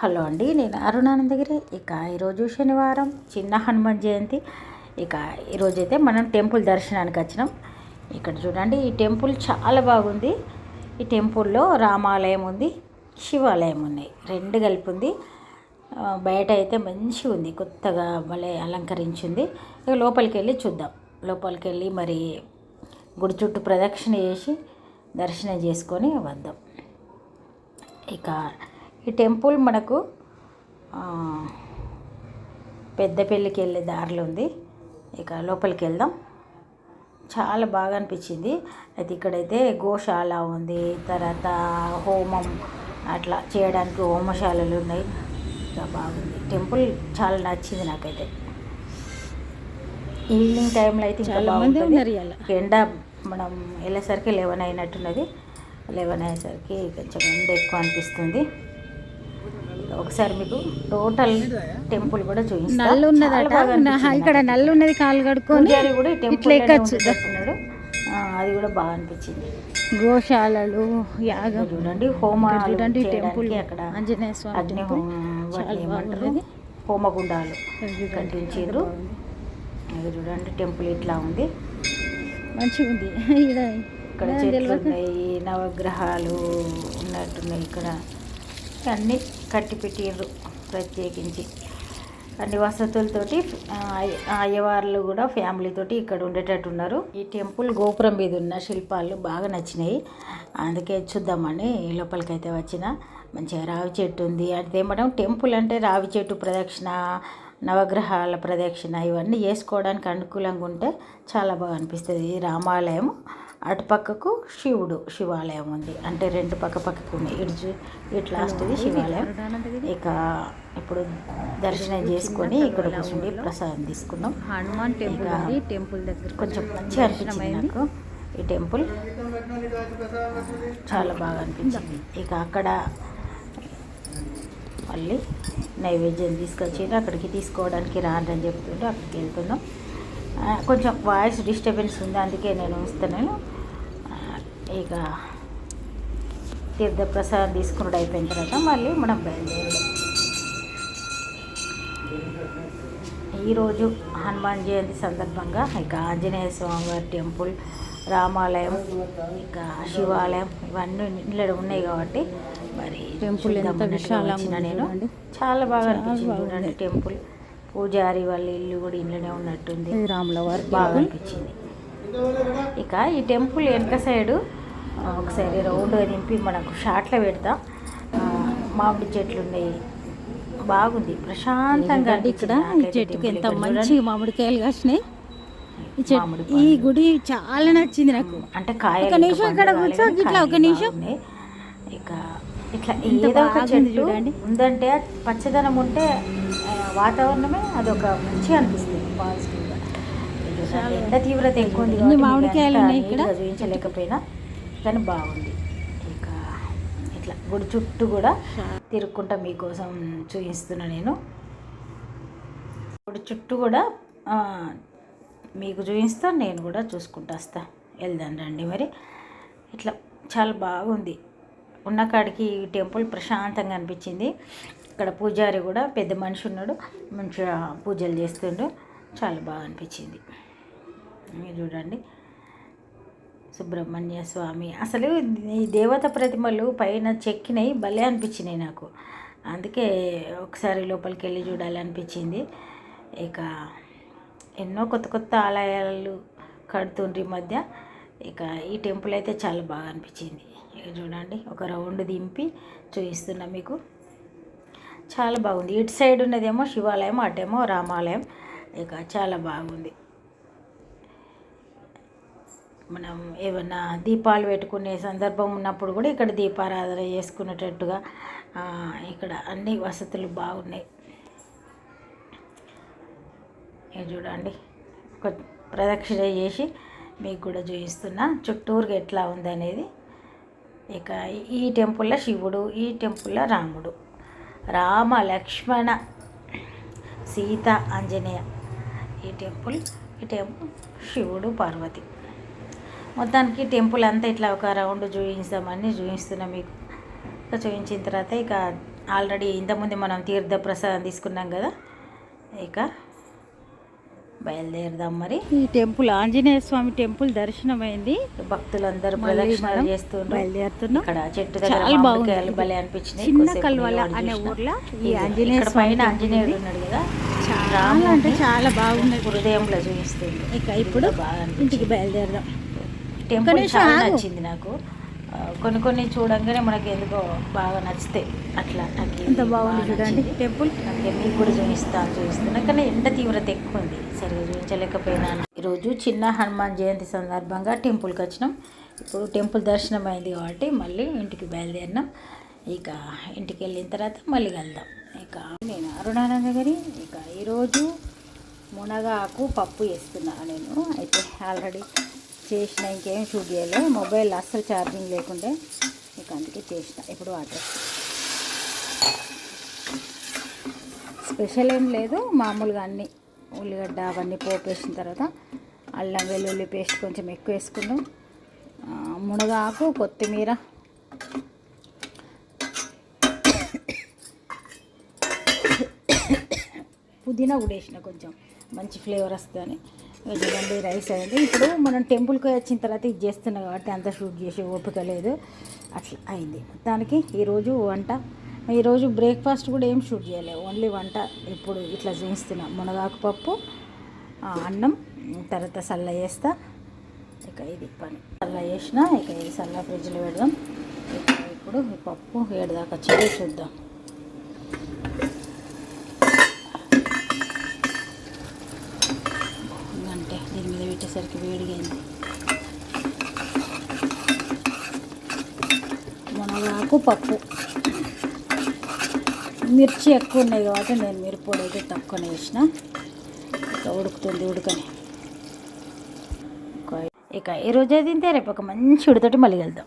Hello అండి నేను అరుణానందగిరి. ఇక ఈరోజు శనివారం చిన్న హనుమాన్ జయంతి. ఇక ఈరోజు అయితే మనం టెంపుల్ దర్శనానికి వచ్చినాం. ఇక్కడ చూడండి ఈ టెంపుల్ చాలా బాగుంది. ఈ టెంపుల్లో రామాలయం ఉంది శివాలయం ఉన్నాయి రెండు కలిపి ఉంది బయట అయితే మంచిగా ఉంది కొత్తగా భలే అలంకరించింది. ఇక లోపలికి వెళ్ళి చూద్దాం. లోపలికి వెళ్ళి మరి గుడి చుట్టూ ప్రదక్షిణ చేసి దర్శనం చేసుకొని వద్దాం. ఇక ఈ టెంపుల్ మనకు పెద్దపల్లికి వెళ్ళే దారిలో ఉంది. ఇక లోపలికి వెళ్దాం చాలా బాగా అనిపించింది. అయితే ఇక్కడైతే గోశాల ఉంది. తర్వాత హోమం అట్లా చేయడానికి హోమశాలలు ఉన్నాయి. ఇంకా బాగుంది. టెంపుల్ చాలా నచ్చింది నాకైతే. ఈవినింగ్ టైంలో అయితే ఇంకా బాగుంటుంది. ఇవాళ. ఎండ మనం వెళ్ళేసరికి లెవెన్ అయినట్టున్నది. లెవెన్ అయ్యేసరికి కొంచెం ఎండ ఎక్కువ అనిపిస్తుంది. ఒకసారి మీకు టోటల్ టెంపుల్ కూడా చూపిస్తాను నల్లు ఉన్నదట నా- ఇక్కడ నల్లు ఉన్నది కాలు కడుక్కొని కూడా టెంపుల్ ఎక్కచ్చు. అది కూడా బాగా అనిపించింది. గోశాలలు యాగం. చూడండి హోమాలు చూడండి టెంపుల్. అక్కడ ఆంజనేయ స్వామి అగ్ని హోమం ఏమంటారు? హోమగుండాలు కట్టించారు అది చూడండి టెంపుల్ ఇట్లా ఉంది. మంచిగా ఉంది ఇక్కడ చెట్లు ఉన్నాయి నవగ్రహాలు ఉన్నట్టున్నాయి ఇక్కడ. అన్నీ కట్టి పెట్టిర్రు ప్రత్యేకించి. అన్ని వసతులతోటి అయ్యవార్లు కూడా ఫ్యామిలీతోటి ఇక్కడ ఉండేటట్టు ఉన్నారు. ఈ టెంపుల్ గోపురం మీద ఉన్న శిల్పాలు బాగా నచ్చినాయి. అందుకే చూద్దామని లోపలికైతే వచ్చిన. మంచిగా రావి చెట్టు ఉంది. అంటే మనం టెంపుల్ అంటే రావి చెట్టు ప్రదక్షిణ నవగ్రహాల ప్రదక్షిణ ఇవన్నీ చేసుకోవడానికి అనుకూలంగా ఉంటే చాలా బాగా అనిపిస్తుంది. ఈ రామాలయం అటుపక్కకు శివుడు శివాలయం ఉంది. అంటే రెండు పక్క పక్కకు ఉన్నాయి. ఇటు ఇటు లాస్ట్ది శివాలయం. ఇక ఇప్పుడు దర్శనం చేసుకొని ఇక్కడ కూర్చుండి ప్రసాదం తీసుకున్నాం హనుమాన్ టెంపుల్ టెంపుల్ దగ్గర కొంచెం మంచిగా అనిపించింది నాకు. ఈ టెంపుల్ చాలా బాగా అనిపించింది. ఇక అక్కడ మళ్ళీ నైవేద్యం తీసుకొచ్చి అక్కడికి తీసుకోవడానికి రాండి అని చెప్తుంటే అక్కడికి వెళ్తున్నాం. కొంచెం వాయిస్ డిస్టర్బెన్స్ ఉంది అందుకే నేను వస్తున్నాను ఇక తీర్థప్రసాదం తీసుకున్నది అయిపోయిన తర్వాత మళ్ళీ మనం బయలుదేరాం ఈరోజు హనుమాన్ జయంతి సందర్భంగా ఇక ఆంజనేయ స్వామి వారి టెంపుల్ రామాలయం ఇక శివాలయం ఇవన్నీ ఇంట్లో ఉన్నాయి కాబట్టి మరి టెంపుల్ ఎంత విశాలంగా నేను. చాలా బాగా అనిపించింది టెంపుల్. పూజారి వాళ్ళ ఇల్లు కూడా ఇంట్లోనే ఉన్నట్టుంది. రాముల వారి బాగా అనిపించింది. ఇక ఈ టెంపుల్ వెనక సైడు ఒకసారి రౌండ్ నింపి మనకు షాట్లో పెడతాం. మామిడి చెట్లు ఉన్నాయి. బాగుంది. ప్రశాంతంగా ఇక్కడ ఈ చెట్టుకి ఎంత మంచి. మామిడికాయలు కాసినాయి. ఈ చెట్టు మామిడి ఈ గుడి చాలా నచ్చింది నాకు. అంటే కాయలు ఒక నిమిషం ఇక్కడ కూర్చో, ఇట్లా ఒక నిమిషం. ఇక ఇట్లా ఏదో ఒక చెట్టు చూడండి. ఉందంటే పచ్చదనం ఉంటే వాతావరణమే అదొక మంచిగా అనిపిస్తుంది పాజిటివ్గా. ఎండ తీవ్రత ఎక్కువ ఉంది మామిడికాయలు ఇక్కడ? చూపించలేకపోయినా కానీ బాగుంది. ఇక ఇట్లా గుడి చుట్టూ కూడా తిరుక్కుంటా మీకోసం చూపిస్తున్నా నేను. గుడి చుట్టూ కూడా మీకు చూపిస్తా నేను కూడా చూసుకుంటా వస్తా. వెళ్దాం రండి మరి. ఇట్లా చాలా బాగుంది. ఉన్న కాడికి ఈ టెంపుల్ ప్రశాంతంగా అనిపించింది. ఇక్కడ పూజారి కూడా పెద్ద మనిషి ఉన్నాడు. మంచిగా పూజలు చేస్తుండు. చాలా బాగా అనిపించింది. మీరు చూడండి. సుబ్రహ్మణ్య స్వామి. అసలు ఈ దేవత ప్రతిమలు పైన చెక్కినవి భలే అనిపించినాయి నాకు. అందుకే ఒకసారి లోపలికి వెళ్ళి చూడాలనిపించింది. ఇక ఎన్నో కొత్త కొత్త ఆలయాలు కడుతుండ్రు ఈ మధ్య. ఇక ఈ టెంపుల్ అయితే చాలా బాగా అనిపించింది. చూడండి. ఒక రౌండ్ దింపి చూపిస్తున్నా మీకు. చాలా బాగుంది. ఇటు సైడ్ ఉన్నదేమో శివాలయం అటేమో రామాలయం. ఇక చాలా బాగుంది. మనం ఏమన్నా దీపాలు పెట్టుకునే సందర్భం ఉన్నప్పుడు కూడా ఇక్కడ దీపారాధన చేసుకునేటట్టుగా ఇక్కడ అన్ని వసతులు బాగున్నాయి. చూడండి ఒక ప్రదక్షిణ చేసి మీకు కూడా చూపిస్తున్నా. చుట్టూరుగా ఎట్లా ఉందనేది. ఇక ఈ టెంపుల్లో శివుడు ఈ టెంపుల్లో రాముడు. రామ లక్ష్మణ సీత ఆంజనేయ. ఈ టెంపుల్ ఈ టెంపుల్ శివుడు పార్వతి. మొత్తానికి టెంపుల్ అంతా ఇట్లా ఒక రౌండ్ చూపించామని చూపిస్తున్నాం మీకు. ఇక చూపించిన తర్వాత ఇక ఆల్రెడీ ఇంతకుముందు మనం తీర్థ ప్రసాదం తీసుకున్నాం కదా ఇక బయలుదేరదాం మరి ఈ టెంపుల్ ఆంజనేయ స్వామి టెంపుల్ దర్శనం అయింది భక్తులందరూ ప్రదక్షిణలు చేస్తుండ్రు బయలుదేరుతున్నాం ఇక్కడ చెట్టు దగ్గర బాగుంది. భలే అనిపించినాయి చిన్న కల్వల అనే. ఊర్లో ఈ ఆంజనేయ పైన ఆంజనేయుడు. ఉన్నాడు కదా చాలా అంటే చాలా బాగున్నది హృదయంలో చూపిస్తుంది ఇక ఇప్పుడు అనిపించింది. ఇంటికి బయలుదేరదాం టెంపుల్ చాలా. నచ్చింది నాకు కొన్ని కొన్ని చూడంగానే మనకి ఎందుకో బాగా నచ్చుతాయి అట్లా నాకు ఎంత బాగుంది బాగా చూడండి. టెంపుల్. మీకు కూడా చూపిస్తాను చూపిస్తున్నా కానీ ఎండ తీవ్రత ఎక్కువ ఉంది. సరిగా చూపించలేకపోయినాను ఈరోజు చిన్న హనుమాన్ జయంతి సందర్భంగా టెంపుల్కి వచ్చినాం. ఇప్పుడు టెంపుల్ దర్శనం అయింది కాబట్టి మళ్ళీ ఇంటికి బయలుదేరినాం. ఇక ఇంటికి వెళ్ళిన తర్వాత మళ్ళీ కలుద్దాం. ఇక నేను అరుణానంద గారి ఇక ఈరోజు మునగాకు పప్పు వేస్తున్నాను నేను. అయితే ఆల్రెడీ చేసిన ఇంకేం షూట్ చేయలే మొబైల్ అస్సలు ఛార్జింగ్ లేకుండే ఇక అందుకే చేసిన. ఇప్పుడు వాటర్ స్పెషల్ ఏం లేదు. మామూలుగా అన్ని ఉల్లిగడ్డ అవన్నీ పోపేసిన తర్వాత అల్లం వెల్లుల్లి పేస్ట్ కొంచెం ఎక్కువ వేసుకున్నాం. మునగాకు కొత్తిమీర. పుదీనా కూడా వేసిన కొంచెం. మంచి ఫ్లేవర్ వస్తుందని చూడండి రైస్ అయింది. ఇప్పుడు మనం టెంపుల్కి వచ్చిన తర్వాత ఇది చేస్తున్నాం కాబట్టి అంత షూట్ చేసే ఓపిక లేదు. అట్లా అయింది. దానికి ఈరోజు వంట ఈరోజు బ్రేక్ఫాస్ట్ కూడా ఏం షూట్ చేయలేదు ఓన్లీ వంట ఇప్పుడు ఇట్లా చేస్తున్నా మునగాకు పప్పు అన్నం తర్వాత సల్ల చేస్తా. ఇక ఇది పని. సల్ల చేసిన ఇక ఇది సల్ల ఫ్రిడ్జ్లో పెడదాం. ఇప్పుడు ఈ పప్పు ఏడుదాకా వచ్చి చూద్దాం అంటే వచ్చేసరికి వేడిగైంది మునగాకు పప్పు. మిర్చి ఎక్కువ ఉన్నాయి కాబట్టి నేను మిరపొడి అయితే తక్కువనే వేసిన. ఇక ఉడుకుతుంది ఉడకని. ఇక- ఈరోజు ఈ రోజే తింటే రేపు ఒక మంచి ఉడితోటి మళ్ళీ వెళ్దాం